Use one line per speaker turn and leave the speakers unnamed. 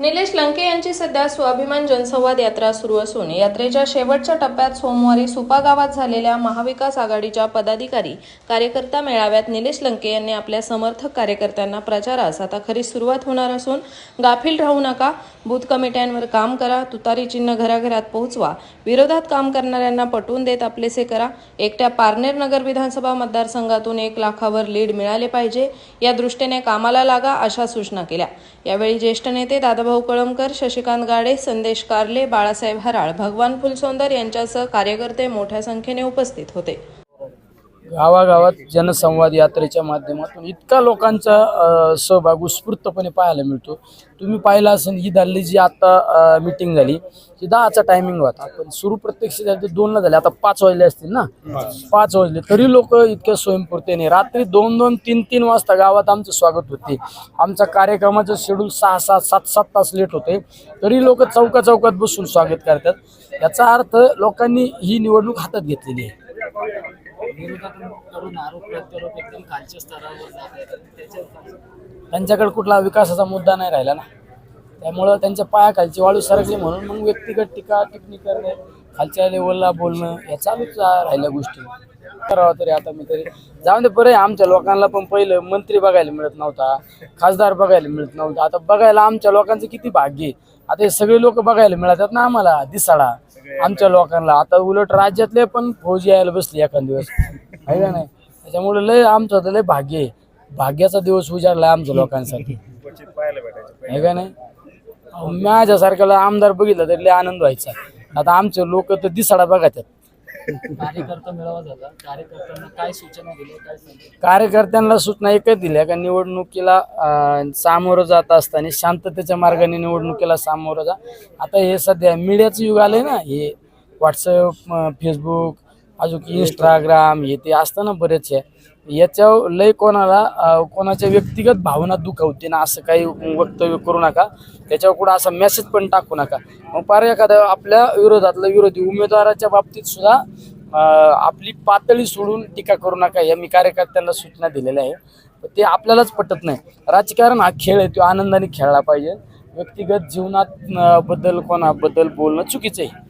निलेश लंके यांची सध्या स्वाभिमान जनसंवाद यात्रा सुरू असून यात्रेच्या शेवटच्या टप्प्यात सोमवारी सुपा गावात झालेल्या महाविकास आघाडीच्या पदाधिकारी कार्यकर्ता मेळाव्यात निलेश लंके यांनी आपल्या समर्थक कार्यकर्त्यांना प्रचारास आता खरी सुरुवात होणार असून गाफील राहू नका बूथ कमिट्यांवर काम करा तुतारी चिन्ह घराघरात पोहोचवा विरोधात काम करणाऱ्यांना पटवून देत आपलेसे करा. एकट्या पारनेर नगर विधानसभा मतदारसंघातून एक लाखावर लीड मिळाले पाहिजे. या दृष्टीने कामाला लागा अशा सूचना केल्या. यावेळी ज्येष्ठ नेते दादाभाऊ कळमकर शशिकांत गाडे संदेश कारले बाळासाहेब हराळ भगवान फुलसोंदर यांच्यासह कार्यकर्ते मोठ्या संख्येने उपस्थित होते.
गावागावात जनसंवाद यात्रेच्या माध्यमातून इतका लोकांचा सहभाग उत्स्फूर्तपणे पाहायला मिळतो. तुम्ही पाहिलं असेल ही झाली जी आता मिटिंग झाली ही दहाचा टायमिंग होता. पण सुरू प्रत्यक्ष झाली दोनला झाले. आता पाच वाजले असतील ना? पाच वाजले. तरी लोक इतक्या स्वयंपूर्तीने रात्री दोन दोन तीन तीन वाजता गावात आमचं स्वागत होते. आमचा कार्यक्रमाचं शेड्यूल सहा सहा सात सात तास लेट होते. तरी लोक चौका चौकात बसून स्वागत करतात. याचा अर्थ लोकांनी ही निवडणूक हातात घेतलेली आहे. त्यांच्याकडे कुठला विकासाचा मुद्दा नाही राहिला ना. त्यामुळं त्यांच्या पायाखालची वाळू सरकली म्हणून मग व्यक्तिगत टीका टिप्पणी करणे खालच्या लेवलला बोलणं या चालूच राहिल्या गोष्टी. करावं तरी आता मी तरी. जाऊन दे बरं आहे, आमच्या लोकांना पण पहिलं मंत्री बघायला मिळत नव्हता खासदार बघायला मिळत नव्हता. आता बघायला आमच्या लोकांचं किती भाग्य आहे. आता हे सगळे लोक बघायला मिळतात ना आम्हाला दिसाळा आमच्या लोकांना. आता उलट राज्यातले पण फौजी यायला बसले एखाद दिवस. आहे का नाही? त्याच्यामुळे लय आमचं तर लय भाग्य आहे. भाग्याचा दिवस उजाडला आमच्या लोकांसाठी. आहे का नाही? माझ्यासारख्याला आमदार बघितलं तरी लय आनंद व्हायचा. आता आमचे लोक तर दिसाडा बघतात
कार्यकर्ता मेळावा झाला. कार्यकर्त्यांना काय सूचना दिल्या काय सांगितलं?
कार्यकर्त्यांना सूचना एकच दिल्या का निवडणुकीला अं, सामोरं जात असताना शांततेच्या मार्गाने निवडणुकीला सामोरं जा. आता हे सध्या मीडियाचं युग आलंय ना हे व्हॉट्सअप फेसबुक अजून इंस्टाग्राम हे ते असतं ना बरेचसे याच्यावर लय कोणाला कोणाच्या व्यक्तिगत भावना दुखावते ना असं काही वक्तव्य करू नका. त्याच्यावर कुठं असा मेसेज पण टाकू नका. मग पार एखाद्या आपल्या विरोधातला विरोधी उमेदवाराच्या बाबतीत सुद्धा आपली पातळी सोडून टीका करू नका. या मी कार्यकर्त्यांना सूचना दिलेल्या आहे ते आपल्यालाच पटत नाही. राजकारण हा खेळ आहे तो आनंदाने खेळला पाहिजे. व्यक्तिगत जीवनात बद्दल कोणाबद्दल बोलणं चुकीचं आहे.